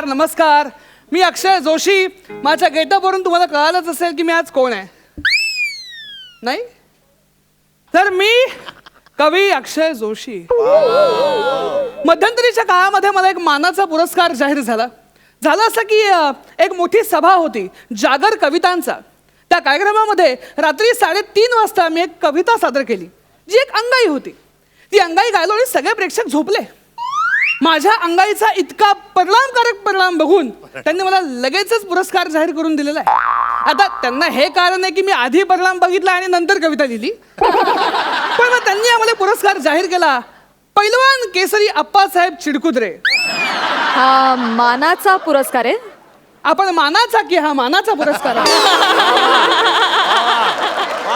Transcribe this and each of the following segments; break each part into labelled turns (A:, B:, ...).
A: नमस्कार नमस्कार. मी अक्षय जोशी. माझ्या गेटअपवरून तुम्हाला कळालंच असेल की मी आज कोण आहे. नाही? तर मी कवी अक्षय जोशी. मध्यंतरीच्या काळामध्ये मला एक मानाचा पुरस्कार जाहीर झाला. झालं असं की एक मोठी सभा होती जागर कवितांचा. त्या कार्यक्रमामध्ये रात्री साडेतीन वाजता मी एक कविता सादर केली जी एक अंगाई होती. ती अंगाई गायलो आणि सगळे प्रेक्षक झोपले. माझ्या अंगाईचा इतका परिणामकारक परिणाम बघून त्यांनी मला लगेचच पुरस्कार जाहीर करून दिलेला आहे. आता त्यांना हे कारण आहे की मी आधी परिणाम बघितला आणि नंतर कविता लिहिली. पण मग त्यांनी आम्हाला पुरस्कार जाहीर केला. पैलवान केसरी अप्पासाहेब चिडकुद्रे.
B: हा मानाचा पुरस्कार आहे.
A: आपण मानाचा की हा मानाचा पुरस्कार आहे.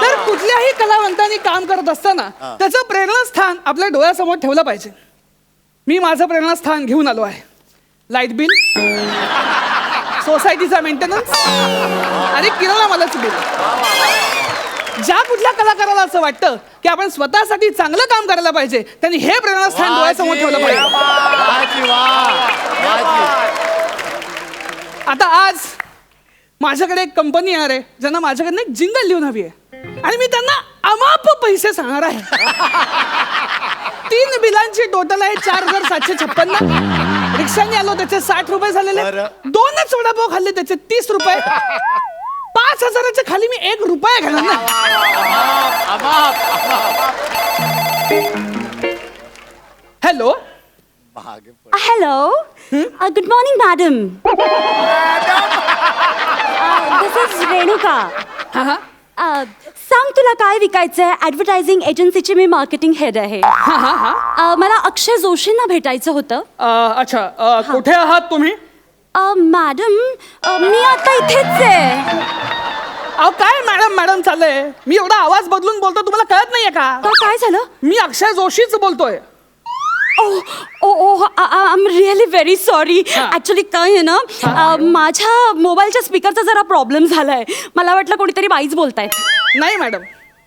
A: तर कुठल्याही कलावंतांनी काम करत असताना त्याचं प्रेरणास्थान आपल्या डोळ्यासमोर ठेवलं पाहिजे. मी माझं प्रेरणास्थान घेऊन आलो आहे. लाइट बिल सोसायटीचा मेंटेनन्स आणि किराणा मालाचं बिल ज्या कुठल्या कलाकाराला असं वाटतं की आपण स्वतःसाठी चांगलं काम करायला पाहिजे त्यांनी हे प्रेरणास्थान डोळ्यासमोर ठेवलं पाहिजे. आता आज माझ्याकडे एक कंपनी येणार आहे ज्यांना माझ्याकडनं एक जिंगल लिहून हवी आहे. आणि मी त्यांना अमाप पैसे सांगणार आहे. तीन बिलांची टोटल आहे चार हजार सातशे छप्पन्न. रिक्षाने आलो त्याचे साठ रुपये झालेले.
C: बरं.
A: दोनच वडापाव खाल्ले त्याचे तीस रुपये. पाच हजाराच्या खाली मी एक रुपया घालणार नाही. हॅलो?
C: महागे
D: Hello. Uh, good morning, madam. uh, this is Renuka.
A: हा हा.
D: सांग तुला काय विकायचंय? ऍडव्हर्टायझिंग एजन्सीची मी मार्केटिंग हेड आहे.
A: हा हा हा.
D: Uh, मला अक्षय जोशींना भेटायचं होतं.
A: अ, अच्छा. अ, कुठे आहात तुम्ही?
D: मॅडम मी आता इथेच आहे.
A: अहो काय मॅडम मॅडम चाललंय? मी एवढा आवाज बदलून बोलतो तुम्हाला कळत नाहीये का?
D: का काय झालं?
A: मी अक्षय जोशीच बोलतोय.
D: Oh oh O I am really very sorry
A: हा.
D: ऍक्च्युली काय आहे ना माझ्या मोबाईलच्या स्पीकरचा जरा प्रॉब्लेम झालाय. मला वाटलं कोणीतरी बाईच बोलतायत.
A: नाही मॅडम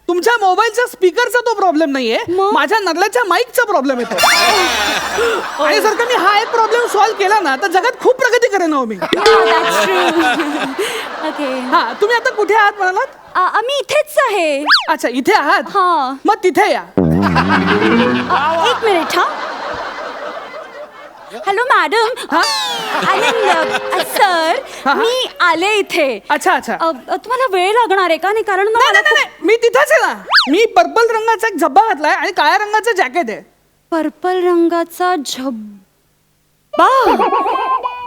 A: तुमच्या मोबाईलच्या स्पीकरचा तो प्रॉब्लेम नाहीये.
D: मग?
A: माझ्या नरल्याच्या माईकचा प्रॉब्लेम येतो. आणि जर का मी हा एक प्रॉब्लेम सॉल्व्ह केला ना तर जगात खूप प्रगती करेन हो मी
D: ओके
A: हा तुम्ही आता कुठे आहात म्हणालात?
D: आम्ही इथेच आहे.
A: अच्छा इथे आहात?
D: हा.
A: मग तिथे या.
D: एक मिनिट हा. हॅलो मॅडम
A: हा?
D: सर. मी आले इथे.
A: अच्छा अच्छा.
D: अ, अ, तुम्हाला वेळ लागणार आहे का? नाही कारण ना
A: नाही
D: मला
A: नाही, नाही मी तिथेच आहे ना. मी पर्पल रंगाचा एक झब्बा घातलाय आणि काळ्या रंगाचं जॅकेट आहे.
D: पर्पल रंगाचा झब्बा?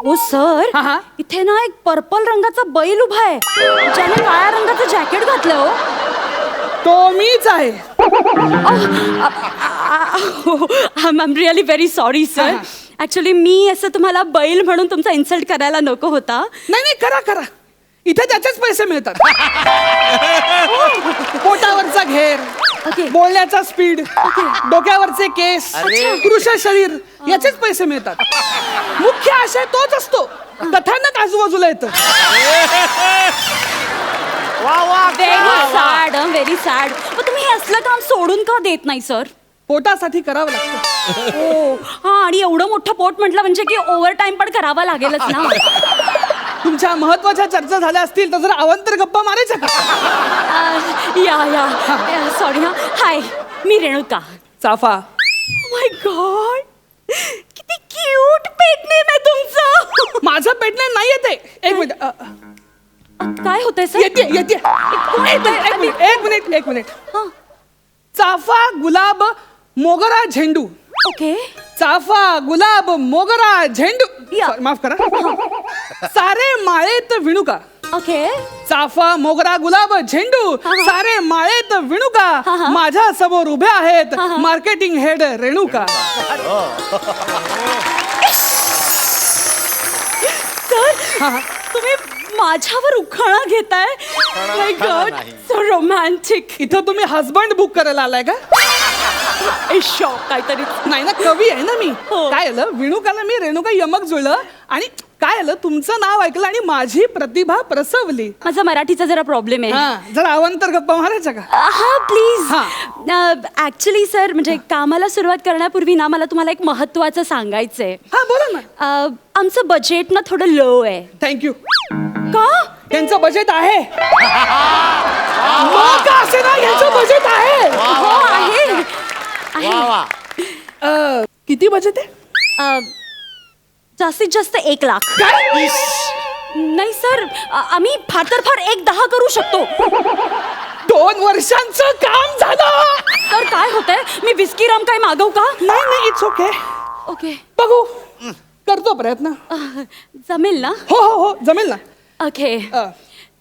D: ओ सर
A: हा, हा.
D: इथे ना एक पर्पल रंगाचा बैल उभा आहे. ज्याने काळ्या रंगाचं जॅकेट घातलं हो.
A: तो मीच आहे.
D: I am really very sorry sir. Actually मी असं तुम्हाला बैल म्हणून तुमचा इन्सल्ट करायला नको होता.
A: नाही नाही करा करा. इथे त्याचेच पैसे मिळतात. पोटावरचा घेर बोलण्याचा स्पीड डोक्यावरचे केस
C: अरे.
A: पुरुष शरीर याचेच पैसे मिळतात. मुख्य आशय तोच असतो. कथानक आजूबाजूला येतं.
C: वा वा
D: व्हेरी सॅड व्हेरी सॅड मग तुम्ही हे असलं काम सोडून का देत नाही सर
A: पोटासाठी करावं लागतं.
D: हो. हा आणि एवढं मोठं पोट म्हटलं म्हणजे की ओव्हर टाइम पण करावा लागेलच ना.
A: तुमच्या महत्त्वाच्या चर्चा झाल्या असतील तर जरा अवंतर गप्पा मारायच्या का?
D: अह, या या. सॉरी हा. हाय मी रेणुका.
A: चाफा.
D: माय गॉड किती क्यूट पेट नेम आहे तुमचं.
A: माझं पेटणे नाही येते एक मिनिट अ, अ,
D: काय होतंय सर
A: येते येते. एक मिनिट एक मिनिट एक मिनिट एक मिनिट
D: हा.
A: चाफा गुलाब मोगरा झेंडू.
D: ओके
A: चाफा गुलाब मोगरा झेंडू
D: या.
A: Sorry, माफ करा सारे माळेत विणुका
D: ओके
A: चाफा मोगरा गुलाब झेंडू
D: हा, हा.
A: सारे माळेत विणुका
D: हा, हा.
A: माझ्यासमोर उभ्या आहेत
D: हा, हा.
A: Marketing head Renuka
D: sir. तुम्ही माझ्यावर उखाणा घेताय? माय गॉड
C: नाही.
D: सो रोमॅन्टिक
A: इथं तुम्ही हजबंड बुक करायला आलाय का?
D: शॉक काहीतरी.
A: नाही ना कवी आहे ना मी.
D: हो.
A: काय आलं? विणुकाला मी रेणुका यमक जुळलं. आणि काय आलं? तुमचं नाव ऐकलं आणि माझी प्रतिभा प्रसवली.
D: माझा मराठीचा जरा प्रॉब्लेम आहे.
A: हा जरा अवंतर गप्पा मारायच्या का?
D: हा प्लीज
A: हा.
D: ऍक्च्युली सर म्हणजे कामाला सुरुवात करण्यापूर्वी ना मला तुम्हाला एक महत्वाचं सांगायचंय.
A: हा बोला ना.
D: आमचं बजेट ना थोडं लो आहे.
A: थँक्यू
D: का?
A: त्यांचं बजेट आहे. मग का असे ना? यांचं बजेट आहे.
D: हो आहे. आहे.
C: वा वा.
A: अं, किती बजेट आहे?
D: अ, जास्तीत जास्त एक लाख.
A: काय?
D: नाही सर. अ, आम्ही फार तर फार एक दहा करू शकतो.
A: दोन वर्षांचं काम झालं.
D: तर काय होतंय? मी विस्की राम काय मागवू का?
A: नाही नाही इट्स ओके
D: ओके
A: बघू. करतो प्रयत्न.
D: अ, जमेल ना?
A: हो हो हो जमेल ना.
D: Okay
A: uh.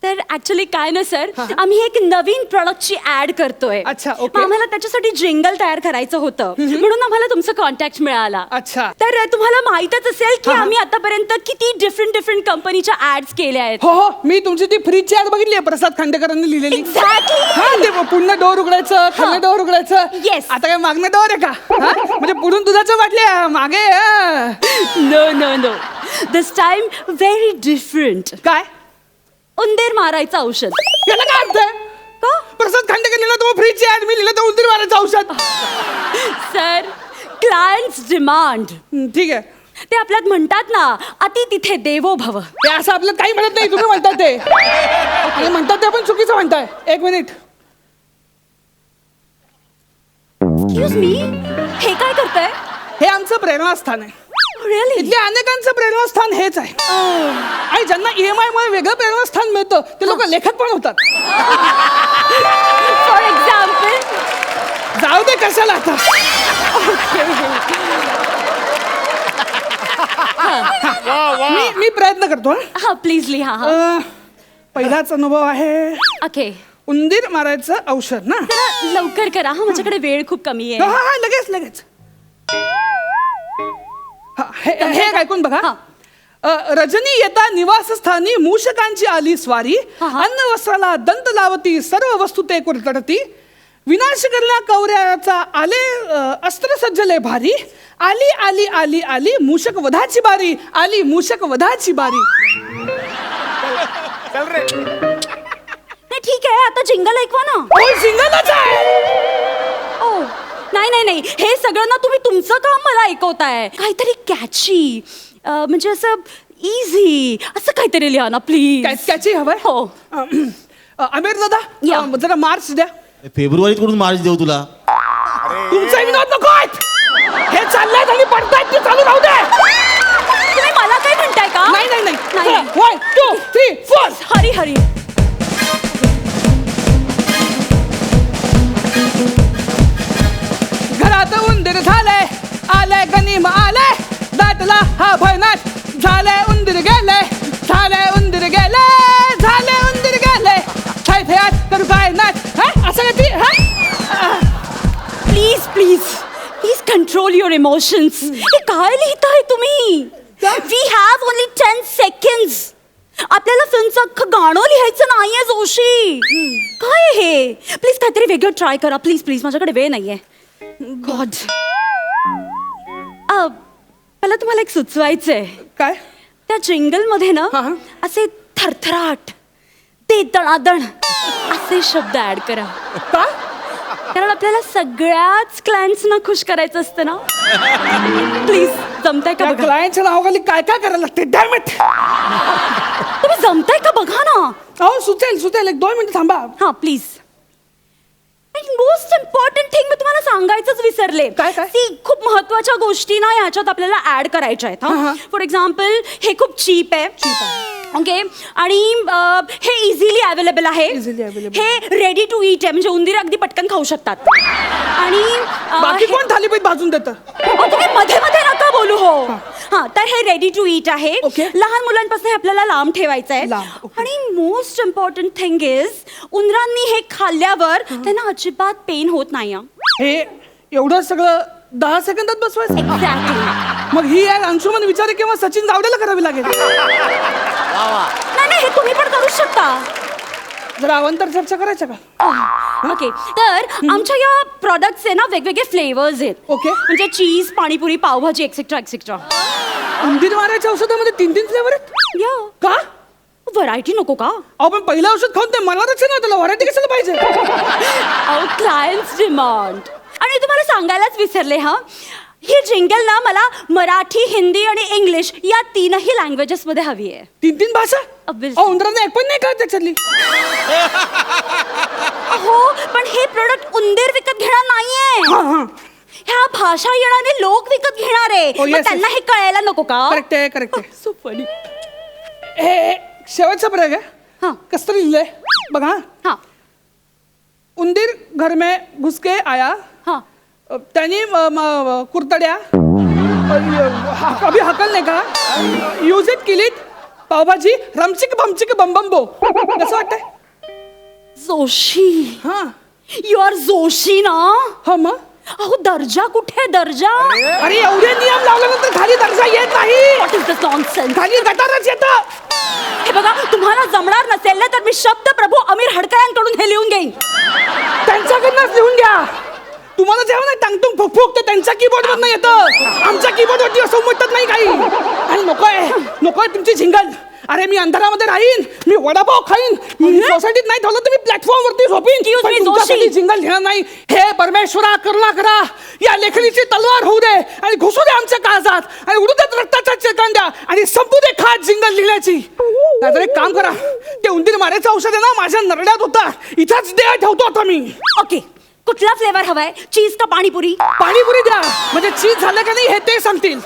D: तर ऍक्च्युली काय ना सर
A: हा.
D: आम्ही एक नवीन प्रॉडक्टची ऍड करतोय
A: अच्छा,
D: मग. आम्हाला त्याच्यासाठी जिंगल तयार करायचं होतं म्हणून आम्हाला तुमचं कॉन्टॅक्ट मिळाला
A: अच्छा.
D: तर तुम्हाला माहीतच असेल की
A: हा, हा.
D: आम्ही आतापर्यंत किती डिफरंट डिफरंट कंपनीच्या ऍड्स केल्या आहेत
A: हो हो मी तुमची ती फ्रीजची ऍड बघितली आहे प्रसाद खांडेकरांनी लिहिलेली
D: Exactly.
A: हा ते पुन्हा डोर उघडायचं खाल्लं डोर उघडायचं
D: Yes.
A: आता काय मागणं डोर आहे का हा? म्हणजे पुढून दुधाचं वाटले मागे हा.
D: No no no this time very different
A: काय
D: उंदीर मारायचं औषध.
A: याला काय अर्थ आहे?
D: का?
A: प्रसाद खांडेकर लिहिलं तो फ्रीजची ऍड मी लिहिलं तर उंदीर मारायचं औषध.
D: सर क्लायंट्स डिमांड
A: हं, ठीक आहे.
D: ते आपल्यात म्हणतात ना अति तिथे देवो भव.
A: ते असं आपलं काही म्हणत नाही तुम्ही म्हणतात ते. म्हणतात ते आपण चुकीचं म्हणताय. एक मिनिट
D: एक्सक्यूज मी हे काय करताय?
A: हे आमचं प्रेरणास्थान आहे.
D: रिअली
A: इथल्या अनेकांचं प्रेरणास्थान हेच आहे. आणि ज्यांना E ईएमआय मुळे वेगळं प्रेरणास्थान मिळतं ते लोक लेखक पण होतात.
D: फॉर एक्झाम्पल
A: जाऊ दे कशाला आता.
C: वा वा.
A: मी मी प्रयत्न करतो हं.
D: हा प्लीज लिहा हा
A: अं, पहिलाच अनुभव आहे.
D: ओके
A: उंदीर मारायचं औषध ना?
D: जरा लवकर करा. हा माझ्याकडे वेळ खूप कमी
A: हा
D: आहे
A: हा लगेच लगेच. हा, हे हे एक ऐकून बघा.
D: हा.
A: अ, रजनी येता निवासस्थानी मूषकांची आली स्वारी.
D: हा, हा.
A: अन्न वस्त्राला दंत लावती सर्व वस्तू ते कुरतडती विनाश करण्या कौऱ्याचा आले अ, अस्त्र सज्जले भारी. आली आली आली आली मूषक वधाची बारी. आली मूषक वधाची बारी.
C: चल रे.
D: नाही ठीक आहे आता जिंगल ऐकवा ना.
A: ओ सिंगलच आहे.
D: नाही नाही नाही. हे सगळं ना तुम्ही तुमचं काम मला ऐकवताय. काहीतरी कॅची म्हणजे असं इझी असं काहीतरी लिहा ना प्लीज
A: काय- त्याची हवंय?
D: हो.
A: अ, अ, आमिर दादा
D: या.
A: अ, जरा मार्च द्या.
E: फेब्रुवारीत कुठून मार्च देऊ तुला?
A: तुमचा विनोद नको आहेत. हे चाललंय आणि पडतायत ते चालू राहू दे
D: तुम्ही मला काय म्हणताय का?
A: नाही नाही नाही.
D: नाही.
A: One two three four
D: Hari Hari.
A: उंदीर झालंय आलंय गनिम आलंय दाटला हा भयनाट झालंय उंदीर गेलंय झालंय उंदीर गेलंय झालंय उंदीर गेलंय थय थयात करू काय नाट हा? असं काय ती हा?
D: Please please please control your emotions हे काय लिहिताय तुम्ही? We have only ten seconds आपल्याला फिल्मचं अख्खं गाणं लिहायचं नाहीये जोशी. काय हे? प्लीज काहीतरी वेगळं ट्राय करा. प्लीज प्लीज माझ्याकडे वेळ नाहीये. गॉड. मला तुम्हाला एक सुचवायचंय.
A: काय?
D: त्या जिंगलमध्ये ना
A: हा, हा.
D: असे थरथराट ते दणादण असे शब्द ऍड करा.
A: का?
D: कारण आपल्याला सगळ्याच क्लायंट्सना खुश करायचं असतं ना. प्लीज जमताय का
A: त्या
D: बघा?
A: क्लायंटच्या नावाखाली काय काय करायला लागते डॅमेट
D: तुम्ही जमताय का बघा ना?
A: अहो सुचेल सुचेल. एक दोन मिनिट थांबा.
D: हा प्लीज. मोस्ट इम्पॉर्टंट थिंग मी तुम्हाला सांगायचंच विसरले
A: काय, काय?
D: See, खूप महत्त्वाच्या गोष्टी ना ह्याच्यात आपल्याला ऍड करायच्या
A: हा.
D: आहेत फॉर एक्झाम्पल हे खूप चीप आहे ओके आणि हे इझिली अवेलेबल आहे.
A: Easily available.
D: हे रेडी टू इट आहे. म्हणजे उंदीर अगदी पटकन खाऊ शकतात. आणि अं,
A: बाकी
D: हे-
A: कोण थालीपीठ भाजून देतं?
D: अहो, तुम्ही मध्ये मध्ये नका बोलू हो. हा. तर हे रेडी टू इट आहे.
A: Okay.
D: लहान मुलांपासून हे आपल्याला लांब ठेवायचं आहे
A: okay.
D: आणि मोस्ट इम्पॉर्टंट थिंग इज उंदरांनी हे खाल्ल्यावर त्यांना अजिबात पेन होत नाही
A: हे एवढं सगळं दहा सेकंदात बसवायचं?
D: एक्झॅक्टली
A: मग ही ऍड अंशुमन विचारे किंवा सचिन जावडेला करावी लागेल?
D: नाही नाही हे तुम्ही पण करू शकता.
A: जरा अवंतर चर्चा करायच्या का?
D: ओके तर आमच्या या प्रॉडक्टचे ना वेगवेगळे फ्लेवर्स आहेत.
A: ओके.
D: म्हणजे cheese panipuri pav bhaji etcetera etcetera
A: उंदीर मारायच्या औषधामध्ये तीन तीन फ्लेवर आहेत?
D: या.
A: का?
D: व्हरायटी नको का?
A: अहो पण पहिलं औषध खाऊन ते मलाच ना त्याला व्हरायटी कशाला पाहिजे?
D: अहो क्लायंट्स डिमांड आणि तुम्हाला सांगायलाच विसरले हा? ही जिंगल ना मला मराठी हिंदी आणि इंग्लिश या तीनही लँग्वेजेस मध्ये हवी आहे.
A: तीन तीन भाषा?
D: Obviously.
A: अहो उंदरांना एक पण नाही कळत त्याच्यातली.
D: हो पण हे प्रोडक्ट उंदीर विकत घेणार नाहीये.
A: हा हा.
D: ह्या भाषा येणारे लोक विकत घेणार. आहे
A: Oh,
D: मग
A: yes,
D: त्यांना. हे कळायला नको का?
A: करेक्ट आहे करेक्ट आहे.
D: फनी
A: हे शेवटचा प्रयोग आहे.
D: हा.
A: कसं लिहिलंय? बघा.
D: हा.
A: उंदीर घर में घुस के आया. त्यांनी कुरतड्या. हा- अभि हकलने का? Use it kill it pav bhaji रमचिक बमचिक बम बम बो कसं वाटतंय?
D: जोशी.
A: हा.
D: यू आर जोशी ना?
A: हा मग
D: अहो दर्जा कुठे दर्जा?
A: अरे एवढे नियम लावल्यानंतर खाली दर्जा येत नाही.
D: व्हॉट इज दिस नॉनसेन्स
A: खाली गटारच येतं.
D: हे बघा तुम्हाला जमणार नसेल ना तर मी शब्द प्रभू अमीर हडकळ्यांकडून हे लिहून घेईन.
A: त्यांच्याकडनंच लिहून घ्या. तुम्हाला जेव्हा ना टांगटून फुकफुक ते त्यांच्या कीबोर्ड मधनं येतं. आमच्या कीबोर्ड वरती असं उमटत नाही काही. आणि नकोय नकोय तुमची झिंगल. अरे मी अंधारामध्ये राहीन मी वडापाव खाईन मी सोसायटीत नाही ठेवलं तर मी प्लॅटफॉर्म वरती झोपीन तुमच्यासाठी. जिंगल घेणार नाही. हे परमेश्वरा करुणा करा. या लेखणीची तलवार होऊ दे आणि घुसू दे आमच्या काळजात. आणि उडू देत रक्ताच्या चेतांड्या. आणि संपू दे खात जिंगल लिहिण्याची. नाहीतर एक काम करा. ते उंदीर मारायचं औषध आहे ना माझ्या नरड्यात होता. इथंच देह ठेवतो आता मी.
D: ओके. कुठला फ्लेवर हवाय? चीज का पाणीपुरी?
A: पाणीपुरी द्या. म्हणजे चीज झालं का नाही हे ते सांगतील.